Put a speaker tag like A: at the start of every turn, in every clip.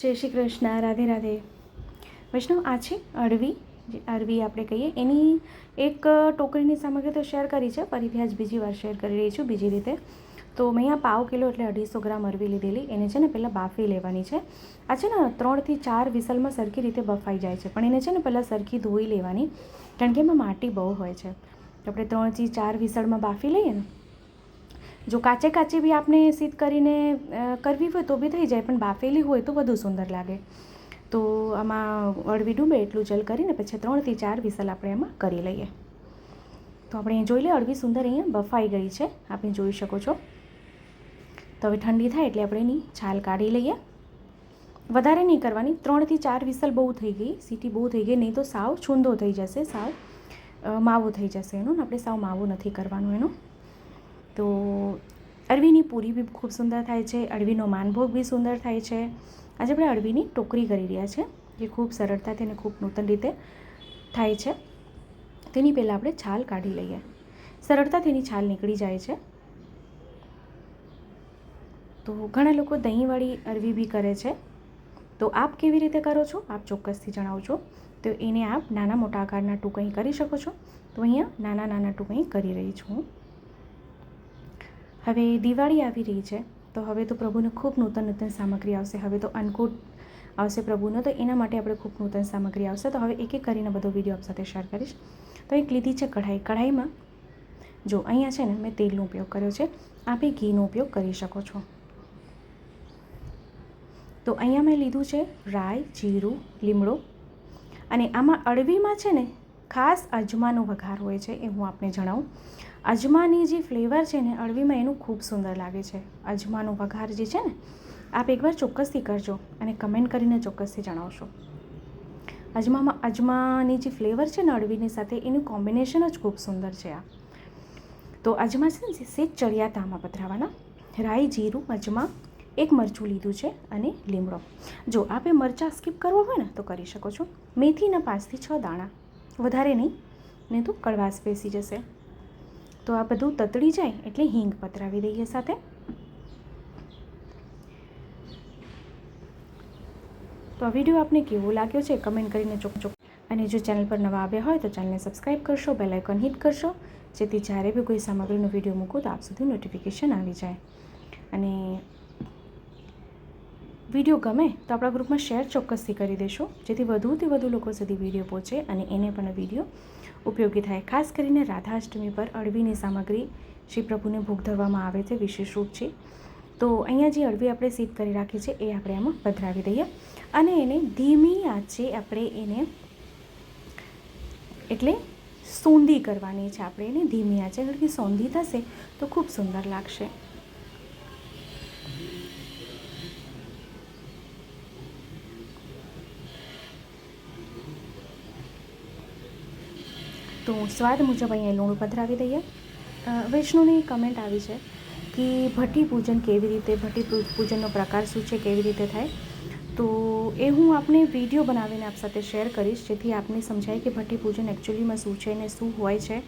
A: જય શ્રી કૃષ્ણ, રાધે રાધે. વૈષ્ણવ, આ છે અળવી અળવી આપણે કહીએ. એની એક ટોકરીની સામગ્રી તો શેર કરી છે, ફરીથી આજ બીજી વાર શેર કરી રહી છું બીજી રીતે. તો મેં અહીંયા પાવ કિલો એટલે અઢીસો ગ્રામ અળવી લીધેલી. એને છે ને પહેલાં બાફી લેવાની છે. આ છે ને ત્રણથી ચાર વિસલમાં સરખી રીતે બફાઈ જાય છે. પણ એને છે ને પહેલાં સરખી ધોઈ લેવાની, કારણ કે એમાં માટી બહુ હોય છે. આપણે ત્રણથી ચાર વિસળમાં બાફી લઈએ ને જો કાચે કાચે બી આપણે સીધ કરીને કરવી હોય તો બી થઈ જાય, પણ બાફેલી હોય તો વધુ સુંદર લાગે. તો આમાં અળવી ડૂબે એટલું જલ કરીને પછી ત્રણથી ચાર વિસલ આપણે એમાં કરી લઈએ. તો આપણે અહીં જોઈ લઈએ અળવી સુંદર અહીંયા બફાઈ ગઈ છે. આપણે જોઈ શકો છો. તો હવે ઠંડી થાય એટલે આપણે એની છાલ કાઢી લઈએ. વધારે નહીં કરવાની, ત્રણથી ચાર વિસલ બહુ થઈ ગઈ. સીટી બહુ થઈ ગઈ, નહીં તો સાવ છૂંદો થઈ જશે, સાવ માવો થઈ જશે એનો આપણે સાવ માવો નથી કરવાનું એનો. તો અળવીની પૂરી બી ખૂબ સુંદર થાય છે અળવીનો માનભોગ બી સુંદર થાય છે. આજે આપણે અળવીની ટોકરી કરી રહ્યા છે, જે ખૂબ સરળતાથી અને ખૂબ નૂતન રીતે થાય છે. તેની પહેલાં આપણે છાલ કાઢી લઈએ. સરળતાથી એની છાલ નીકળી જાય છે. તો ઘણા લોકો દહીંવાળી અરવી બી કરે છે. તો આપ કેવી રીતે કરો છો? આપ ચોક્કસથી જણાવજો. તો એને આપ નાના મોટા આકારના ટૂંકણી કરી શકો છો. તો અહીંયા નાના નાના ટૂંકણી કરી રહી છું હવે દિવાળી આવી રહી છે, તો હવે તો પ્રભુને ખૂબ નૂતન નૂતન સામગ્રી આવશે. હવે તો અન્નકૂટ આવશે પ્રભુનો, તો એના માટે આપણે ખૂબ નૂતન સામગ્રી આવશે. તો હવે એક એક કરીને બધો વીડિયો આપ સાથે શેર કરીશ. તો એક લીધી છે કઢાઈ. કઢાઈમાં જો અહીંયા છે ને મેં તેલનો ઉપયોગ કર્યો છે. આપે ઘીનો ઉપયોગ કરી શકો છો. તો અહીંયા મેં લીધું છે રાઈ, જીરું, લીમડો અને આમાં અળવીમાં છે ને ખાસ અજમાનો વઘાર હોય છે એ હું આપને જણાવું. અજમાની જે ફ્લેવર છે ને અળવીમાં એનું ખૂબ સુંદર લાગે છે. અજમાનો વઘાર જે છે ને, આપ એકવાર ચોક્કસથી કરજો અને કમેન્ટ કરીને ચોક્કસથી જણાવશો. અજમામાં, અજમાની જે ફ્લેવર છે ને અળવીની સાથે એનું કોમ્બિનેશન જ ખૂબ સુંદર છે આ. તો અજમા છે ને સેજ ચડિયાતામાં પધરાવાના. રાઈ જીરું, અજમા, એક મરચું લીધું છે અને લીમડો. જો આપે મરચાં સ્કીપ કરવો હોય ને તો કરી શકો છો. મેથીના પાંચથી છ દાણા. વધારે નહીં નહીં તો કડવાશ બેસી જશે. તો આ બધું તતડી જાય એટલે હિંગ પતરાવી દઈએ સાથે. તો આ વીડિયો આપને કેવો લાગ્યો છે કમેન્ટ કરીને ચોક ચોક અને જો ચેનલ પર નવા આવ્યા હોય તો ચેનલને સબસ્ક્રાઈબ કરશો, બેલ આઇકન હિટ કરશો, જેથી જ્યારે બી કોઈ સામગ્રીનો વીડિયો મૂકું તો આપ સુધી નોટિફિકેશન આવી જાય. અને વીડિયો ગમે તો આપણા ગ્રુપમાં શેર ચોક્કસથી કરી દેશો. જેથી વધુથી વધુ લોકો સુધી વીડિયો પહોંચે અને એને પણ વીડિયો ઉપયોગી થાય. ખાસ કરીને રાધાષ્ટમી પર અળવીની સામગ્રી શ્રી પ્રભુને ભોગ ધરવામાં આવે છે, વિશેષ રૂપથી તો અહીંયા જે અળવી આપણે સીધ કરી રાખી છે, એ આપણે આમાં પધરાવી દઈએ. અને એને ધીમી આંચે આપણે એને એટલે સોંધી કરવાની છે. આપણે એને ધીમી આંચે, કારણ કે સોંધી થશે તો ખૂબ સુંદર લાગશે. તો સ્વાદ મુજબ અહીંયા લૂણ પધરાવી દઈએ. વૈષ્ણવની કમેન્ટ આવી છે કે ભટ્ટી પૂજન કેવી રીતે, ભટ્ટી પૂજનનો પ્રકાર શું છે, કેવી રીતે થાય? તો એ હું આપને વીડિયો બનાવીને આપ સાથે શેર કરીશ, જેથી આપને સમજાય કે ભટ્ટી પૂજન એકચ્યુઅલીમાં શું છે ને શું હોય છે.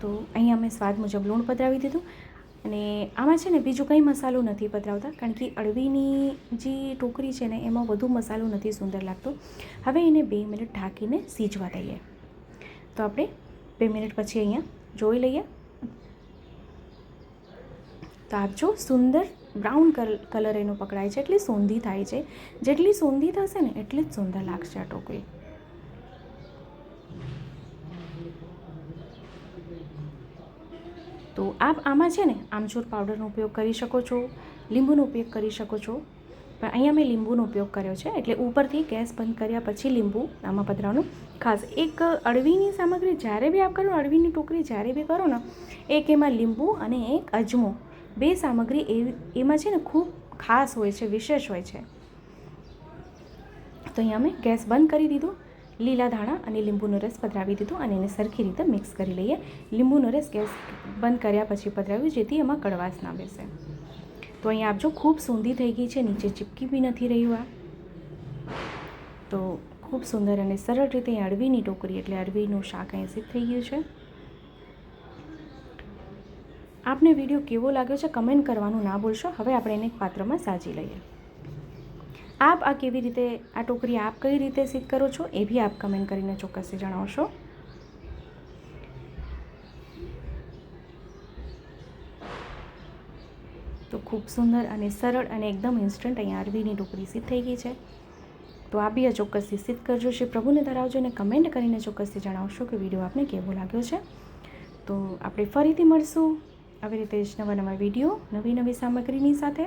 A: તો અહીંયા અમે સ્વાદ મુજબ લૂણ પધરાવી દીધું. અને આમાં છે ને બીજું કંઈ મસાલો નથી પધરાવતા, કારણ કે અળવીની જે ટોકરી છે ને એમાં વધુ મસાલો નથી સુંદર લાગતો. હવે એને બે મિનિટ ઢાંકીને સીજવા દઈએ. તો આપણે બે મિનિટ પછી અહીંયા જોઈ લઈએ. તો આપ જો સુંદર બ્રાઉન કલર એનો પકડાય છે, એટલી સોંધી થાય છે. જેટલી સોંધી થશે ને એટલી જ સુંદર લાગશે આ ટોકરી. તો આપ આમાં છે ને આમચૂર પાવડરનો ઉપયોગ કરી શકો છો, લીંબુનો ઉપયોગ કરી શકો છો. પણ અહીંયા મેં લીંબુનો ઉપયોગ કર્યો છે, એટલે ઉપરથી ગેસ બંધ કર્યા પછી લીંબુ આમાં પધરાવવાનું. ખાસ એક અળવીની સામગ્રી જ્યારે બી આપ કરો, અળવીની ટોકરી જ્યારે બી કરો ને, એક એમાં લીંબુ અને એક અજમો. બે સામગ્રી એવી, એમાં છે ને ખૂબ ખાસ હોય છે, વિશેષ હોય છે. તો અહીંયા મેં ગેસ બંધ કરી દીધું. લીલા ધાણા અને લીંબુનો રસ પધરાવી દીધો અને એને સરખી રીતે મિક્સ કરી લઈએ. લીંબુનો રસ ગેસ બંધ કર્યા પછી પધરાવ્યું, જેથી એમાં કડવાશ ના બેસે. તો અહીંયા આપજો ખૂબ સૂંધી થઈ ગઈ છે, નીચે ચીપકી બી નથી રહ્યું આ. તો ખૂબ સુંદર અને સરળ રીતે અળવીની ટોકરી એટલે અળવીનું શાક અહીં સિદ્ધ થઈ ગયું છે. આપને વીડિયો કેવો લાગ્યો છે, કમેન્ટ કરવાનું ના ભૂલશો. હવે આપણે એને એક પાત્રમાં સાજી લઈએ. આપ આ કેવી રીતે આ ટોકરી આપ કઈ રીતે સિદ્ધ કરો છો એ બી આપ કમેન્ટ કરીને ચોક્કસથી જણાવશો. તો ખૂબ સુંદર અને સરળ અને એકદમ ઇન્સ્ટન્ટ અહીંયા અરબીની ટોકરી સિદ્ધ થઈ ગઈ છે. તો આપ બી આ ચોક્કસથી સિદ્ધ કરજો. શ્રી પ્રભુને ધરાવજો અને કમેન્ટ કરીને ચોક્કસથી જણાવશો કે વીડિયો આપને કેવો લાગ્યો છે. તો આપણે ફરીથી મળશું આવી રીતે જ નવા નવા વીડિયો નવી નવી સામગ્રીની સાથે.